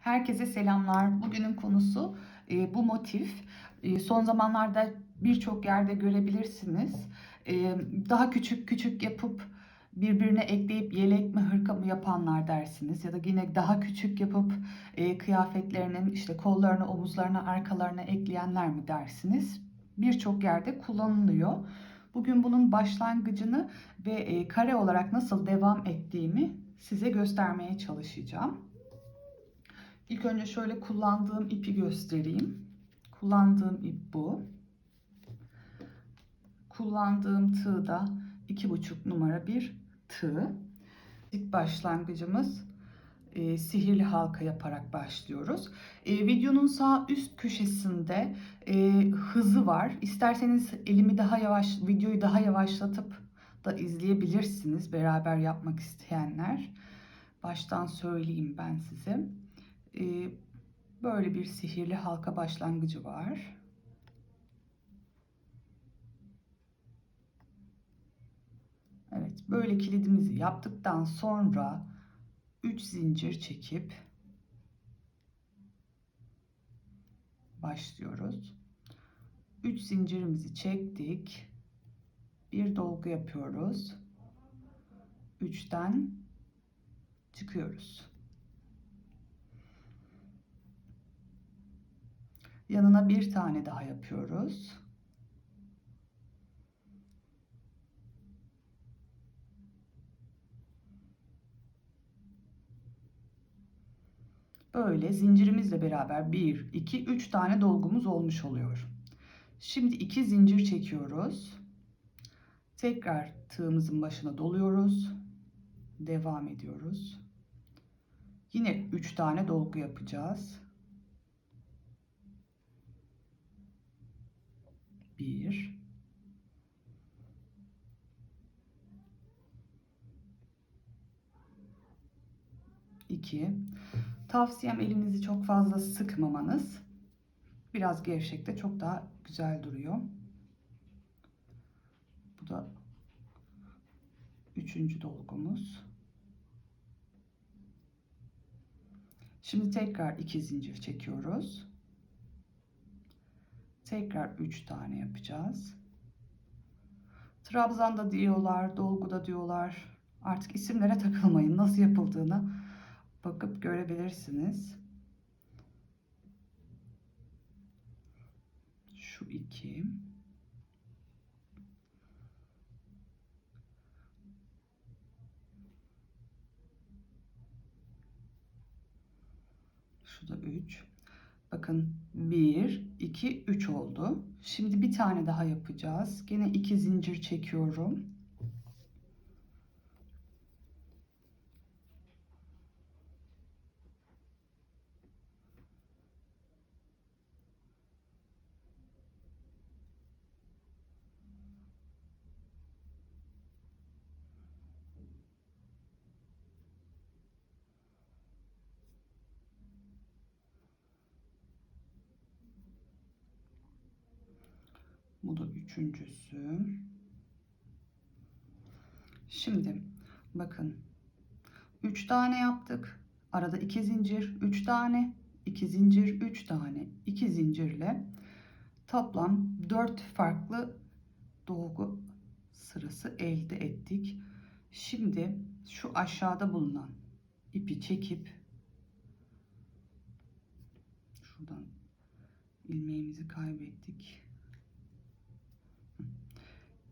Herkese selamlar. Bugünün konusu e, bu motif. E, son zamanlarda birçok yerde görebilirsiniz. E, daha küçük küçük yapıp birbirine ekleyip yelek mi hırka mı yapanlar dersiniz. Ya da yine daha küçük yapıp e, kıyafetlerinin işte kollarına, omuzlarına, arkalarına ekleyenler mi dersiniz. Birçok yerde kullanılıyor. Bugün bunun başlangıcını ve e, kare olarak nasıl devam ettiğimi size göstermeye çalışacağım. İlk önce şöyle kullandığım ipi göstereyim. Kullandığım ip bu. Kullandığım tığ da 2,5 numara bir tığ. İlk başlangıcımız e, sihirli halka yaparak başlıyoruz. E, videonun sağ üst köşesinde e, hızı var. İsterseniz elimi daha yavaş, videoyu daha yavaşlatıp da izleyebilirsiniz beraber yapmak isteyenler. Baştan söyleyeyim ben size. E, böyle bir sihirli halka başlangıcı var. Evet, böyle kilidimizi yaptıktan sonra 3 zincir çekip başlıyoruz. 3 zincirimizi çektik. Bir dolgu yapıyoruz. 3'ten çıkıyoruz. Yanına bir tane daha yapıyoruz. Böyle zincirimizle beraber 1, 2, 3 tane dolgumuz olmuş oluyor. Şimdi 2 zincir çekiyoruz. Tekrar tığımızın başına doluyoruz. Devam ediyoruz. Yine 3 tane dolgu yapacağız. 1 2 Tavsiyem elinizi çok fazla sıkmamanız. Biraz gevşekte çok daha güzel duruyor. Bu da üçüncü dolgumuz. Şimdi tekrar iki zincir çekiyoruz. Tekrar üç tane yapacağız. Trabzan'da diyorlar, dolguda diyorlar. Artık isimlere takılmayın. Nasıl yapıldığını bakıp görebilirsiniz. Şu iki. Şu da üç. Bakın bir, iki, üç oldu. Şimdi bir tane daha yapacağız. Gene iki zincir çekiyorum. Bu da üçüncüsü. Şimdi bakın. Üç tane yaptık. Arada iki zincir, üç tane, iki zincir, üç tane, iki zincirle toplam dört farklı dolgu sırası elde ettik. Şimdi şu aşağıda bulunan ipi çekip şuradan ilmeğimizi kaybettik.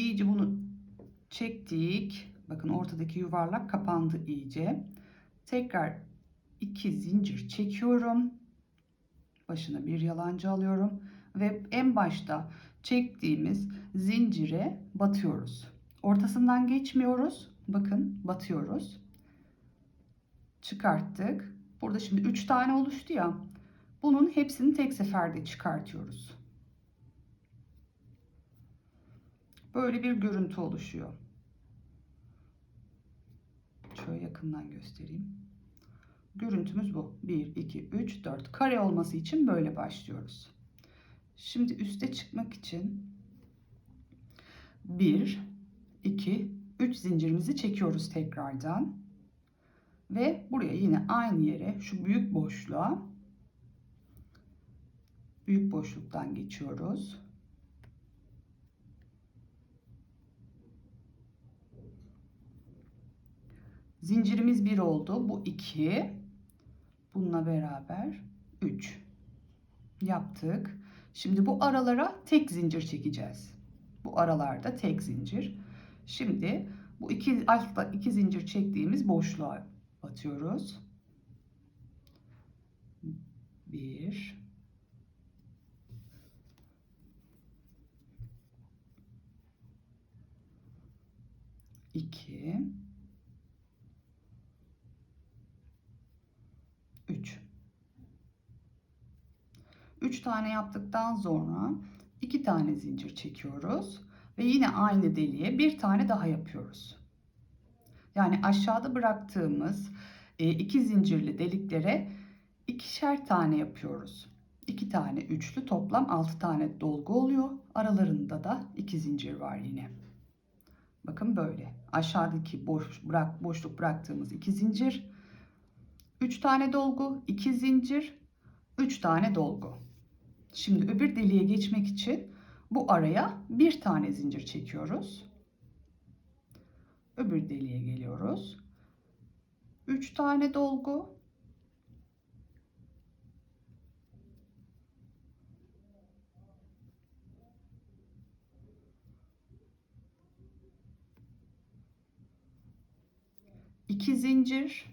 İyice bunu çektik. Bakın ortadaki yuvarlak kapandı iyice. Tekrar iki zincir çekiyorum. Başına bir yalancı alıyorum ve en başta çektiğimiz zincire batıyoruz. Ortasından geçmiyoruz. Bakın batıyoruz. Çıkarttık. Burada şimdi 3 tane oluştu ya. Bunun hepsini tek seferde çıkartıyoruz. Böyle bir görüntü oluşuyor. Şöyle yakından göstereyim. Görüntümüz bu. 1, 2, 3, 4. Kare olması için böyle başlıyoruz. Şimdi üste çıkmak için 1, 2, 3 zincirimizi çekiyoruz tekrardan. Ve buraya yine aynı yere şu büyük boşluğa büyük boşluktan geçiyoruz. Zincirimiz 1 oldu. Bu 2. Bununla beraber 3. Yaptık. Şimdi bu aralara tek zincir çekeceğiz. Bu aralarda tek zincir. Şimdi bu iki altta iki zincir çektiğimiz boşluğa batıyoruz. 1 2 3 tane yaptıktan sonra 2 tane zincir çekiyoruz ve yine aynı deliğe bir tane daha yapıyoruz. Yani aşağıda bıraktığımız e, iki zincirli deliklere ikişer tane yapıyoruz. 2 tane üçlü toplam 6 tane dolgu oluyor. Aralarında da 2 zincir var yine. Bakın böyle. Aşağıdaki boş bırak boşluk bıraktığımız 2 zincir, 3 tane dolgu, 2 zincir, 3 tane dolgu. Şimdi öbür deliğe geçmek için bu araya bir tane zincir çekiyoruz. Öbür deliğe geliyoruz. 3 tane dolgu. iki zincir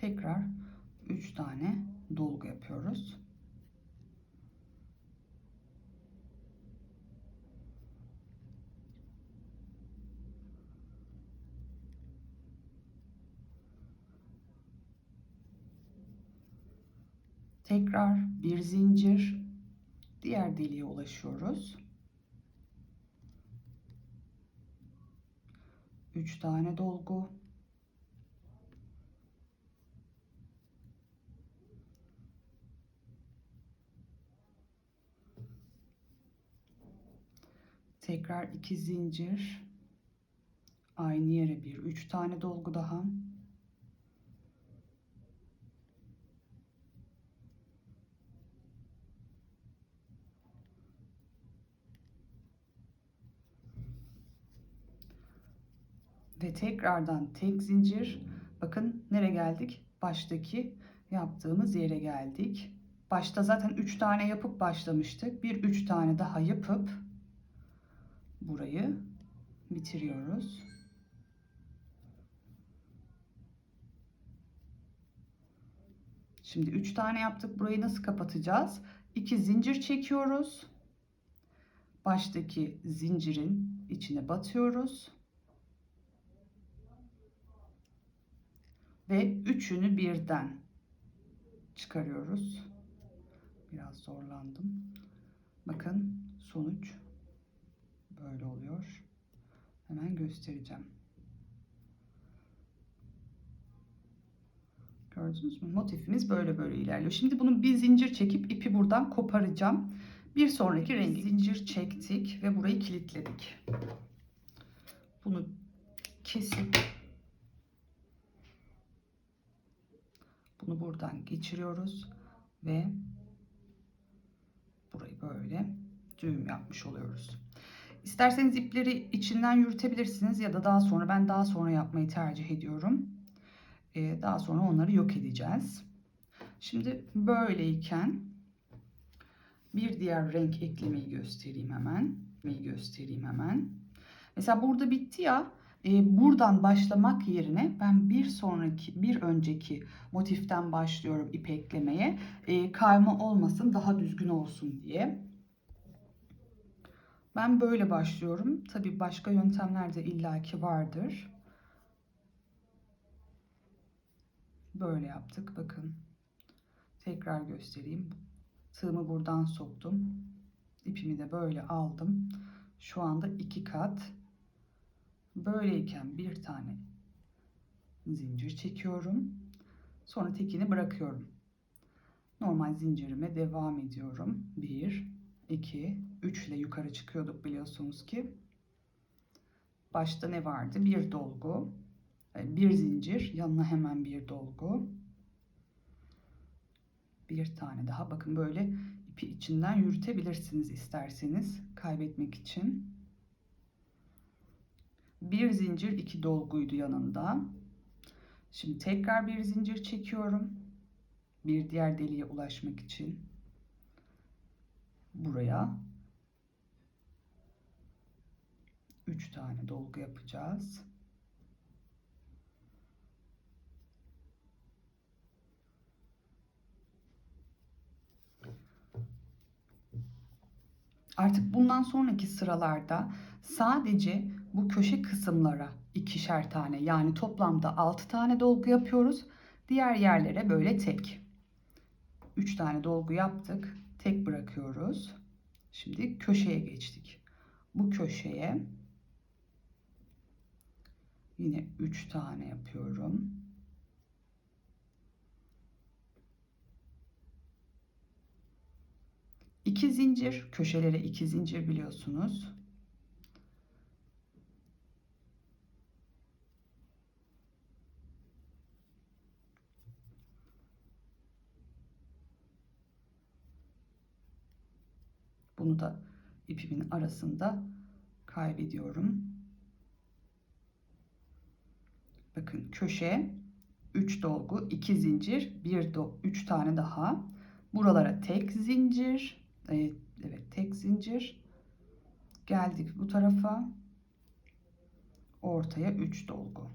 tekrar 3 tane dolgu yapıyoruz. Tekrar bir zincir diğer deliğe ulaşıyoruz. 3 tane dolgu tekrar iki zincir. Aynı yere bir üç tane dolgu daha. Ve tekrardan tek zincir. Bakın nereye geldik? Baştaki yaptığımız yere geldik. Başta zaten 3 tane yapıp başlamıştık. Bir 3 tane daha yapıp burayı bitiriyoruz. Şimdi 3 tane yaptık. Burayı nasıl kapatacağız? 2 zincir çekiyoruz. Baştaki zincirin içine batıyoruz. Ve üçünü birden çıkarıyoruz. Biraz zorlandım. Bakın sonuç böyle oluyor. Hemen göstereceğim. Gördünüz mü? Motifimiz böyle böyle ilerliyor. Şimdi bunun bir zincir çekip ipi buradan koparacağım. Bir sonraki rengi zincir çektik ve burayı kilitledik. Bunu kesip bunu buradan geçiriyoruz ve burayı böyle düğüm yapmış oluyoruz. İsterseniz ipleri içinden yürütebilirsiniz ya da daha sonra ben daha sonra yapmayı tercih ediyorum. Ee, daha sonra onları yok edeceğiz. Şimdi böyleyken bir diğer renk eklemeyi göstereyim hemen. Göstereyim hemen. Mesela burada bitti ya. E, buradan başlamak yerine ben bir sonraki, bir önceki motiften başlıyorum ip eklemeye. E, kayma olmasın, daha düzgün olsun diye. Ben böyle başlıyorum. Tabii başka yöntemler de illaki vardır. Böyle yaptık. Bakın. Tekrar göstereyim. Tığımı buradan soktum. İpimi de böyle aldım. Şu anda iki kat. Böyleyken bir tane zincir çekiyorum. Sonra tekini bırakıyorum. Normal zincirime devam ediyorum. 1 2 3 ile yukarı çıkıyorduk biliyorsunuz ki. Başta ne vardı? Bir dolgu, e, bir zincir, yanına hemen bir dolgu. Bir tane daha. Bakın böyle ipi içinden yürütebilirsiniz isterseniz kaybetmek için. Bir zincir, iki dolguydu yanında. Şimdi tekrar bir zincir çekiyorum. Bir diğer deliğe ulaşmak için. Buraya 3 tane dolgu yapacağız. Artık bundan sonraki sıralarda sadece bu köşe kısımlara ikişer tane yani toplamda 6 tane dolgu yapıyoruz. Diğer yerlere böyle tek. 3 tane dolgu yaptık. Tek bırakıyoruz. Şimdi köşeye geçtik. Bu köşeye yine 3 tane yapıyorum. İki zincir, köşelere iki zincir biliyorsunuz. Bunu da ipimin arasında kaybediyorum. Bakın köşe 3 dolgu, 2 zincir, 1 do 3 tane daha. Buralara tek zincir. Evet, evet tek zincir. Geldik bu tarafa. Ortaya 3 dolgu.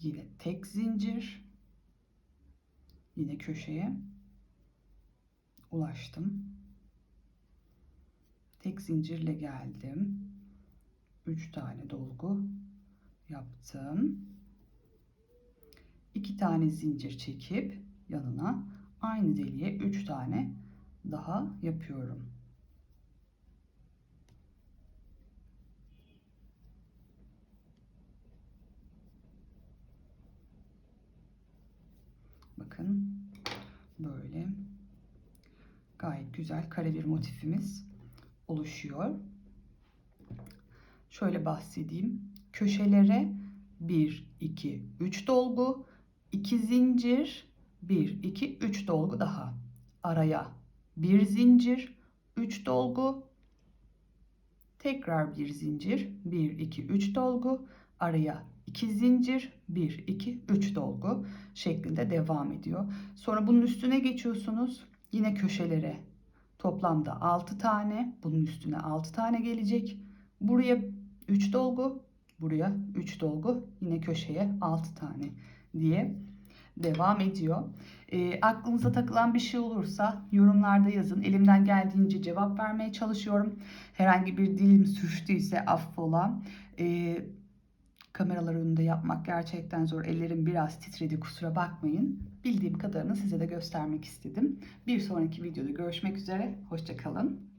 Yine tek zincir. Yine köşeye ulaştım. Tek zincirle geldim. 3 tane dolgu yaptım. 2 tane zincir çekip yanına aynı deliğe 3 tane daha yapıyorum. Bakın böyle gayet güzel kare bir motifimiz oluşuyor. Şöyle bahsedeyim. Köşelere 1, 2, 3 dolgu, 2 zincir, 1, 2, 3 dolgu daha. Araya 1 zincir, 3 dolgu, tekrar bir zincir, 1, 2, 3 dolgu, araya 2 zincir, 1, 2, 3 dolgu şeklinde devam ediyor. Sonra bunun üstüne geçiyorsunuz. Yine köşelere toplamda 6 tane, bunun üstüne 6 tane gelecek. Buraya 3 dolgu, buraya 3 dolgu, yine köşeye 6 tane diye devam ediyor. E, aklınıza takılan bir şey olursa yorumlarda yazın. Elimden geldiğince cevap vermeye çalışıyorum. Herhangi bir dilim sürçtüyse affola. E, kameralar önünde yapmak gerçekten zor. Ellerim biraz titredi kusura bakmayın. Bildiğim kadarını size de göstermek istedim. Bir sonraki videoda görüşmek üzere. Hoşçakalın.